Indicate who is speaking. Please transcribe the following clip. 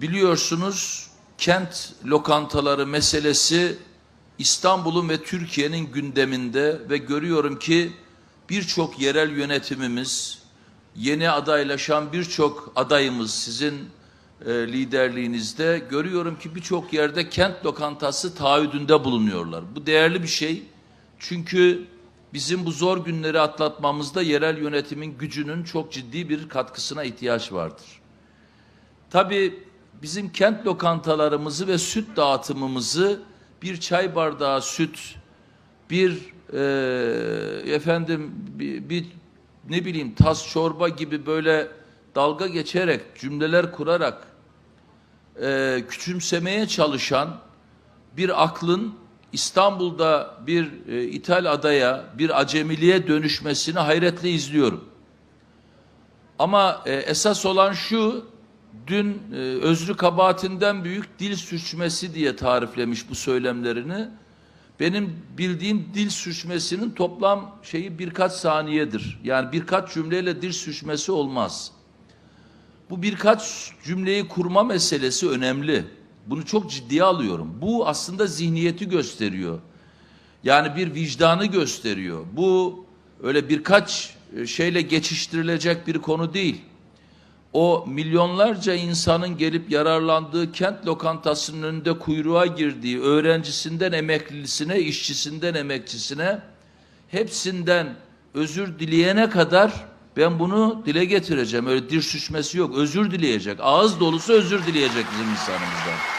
Speaker 1: Biliyorsunuz kent lokantaları meselesi İstanbul'un ve Türkiye'nin gündeminde ve görüyorum ki birçok yerel yönetimimiz, yeni adaylaşan birçok adayımız sizin e, liderliğinizde görüyorum ki birçok yerde kent lokantası taahhüdünde bulunuyorlar. Bu değerli bir şey. Çünkü bizim bu zor günleri atlatmamızda yerel yönetimin gücünün çok ciddi bir katkısına ihtiyaç vardır. Tabii bizim kent lokantalarımızı ve süt dağıtımımızı bir çay bardağı süt, bir e, efendim bir, bir ne bileyim tas çorba gibi böyle dalga geçerek cümleler kurarak e, küçümsemeye çalışan bir aklın İstanbul'da bir e, ithal adaya, bir acemiliğe dönüşmesini hayretle izliyorum. Ama e, esas olan şu, dün e, özrü kabahatinden büyük dil sürçmesi diye tariflemiş bu söylemlerini. Benim bildiğim dil sürçmesinin toplam şeyi birkaç saniyedir. Yani birkaç cümleyle dil sürçmesi olmaz. Bu birkaç cümleyi kurma meselesi önemli. Bunu çok ciddiye alıyorum. Bu aslında zihniyeti gösteriyor. Yani bir vicdanı gösteriyor. Bu öyle birkaç e, şeyle geçiştirilecek bir konu değil. O milyonlarca insanın gelip yararlandığı kent lokantasının önünde kuyruğa girdiği öğrencisinden emeklilisine, işçisinden emekçisine hepsinden özür dileyene kadar ben bunu dile getireceğim. Öyle dil sürçmesi yok. Özür dileyecek. Ağız dolusu özür dileyecek bizim insanımızdan.